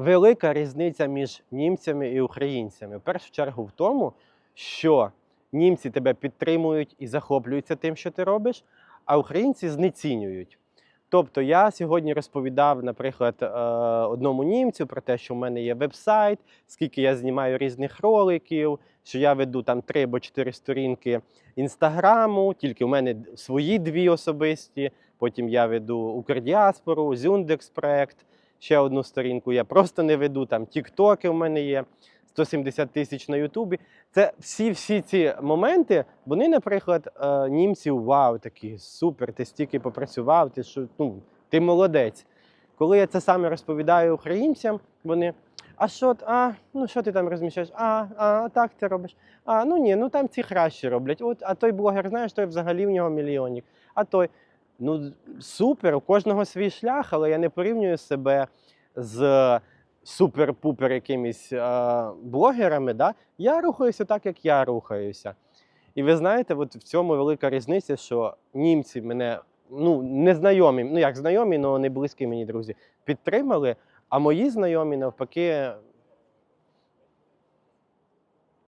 велика різниця між німцями і українцями. В першу чергу в тому, що німці тебе підтримують і захоплюються тим, що ти робиш, а українці знецінюють. Тобто я сьогодні розповідав, наприклад, е, одному німцю про те, що в мене є веб-сайт, скільки я знімаю різних роликів, що я веду там три або чотири сторінки інстаграму, тільки в мене свої дві особисті. Потім я веду Укрдіаспору, Зюндекс проект. Ще одну сторінку я просто не веду. Там Тіктоки в мене є 170 тисяч на Ютубі. Це всі всі ці моменти, вони, наприклад, е, німці вау, такі супер, ти стільки попрацював, ти що ну, ти молодець. Коли я це саме розповідаю українцям, вони. А що, а, ну що ти там розміщаєш? А, а, так ти робиш. А, ну ні, ну там ці краще роблять. От, а той блогер, знаєш, той взагалі в нього мільйонник. А той. Ну, супер, у кожного свій шлях, але я не порівнюю себе з супер-пупер якимись е, блогерами. Да? Я рухаюся так, як я рухаюся. І ви знаєте, от в цьому велика різниця, що німці мене ну, незнайомі, ну як знайомі, але не близькі мені друзі, підтримали, а мої знайомі навпаки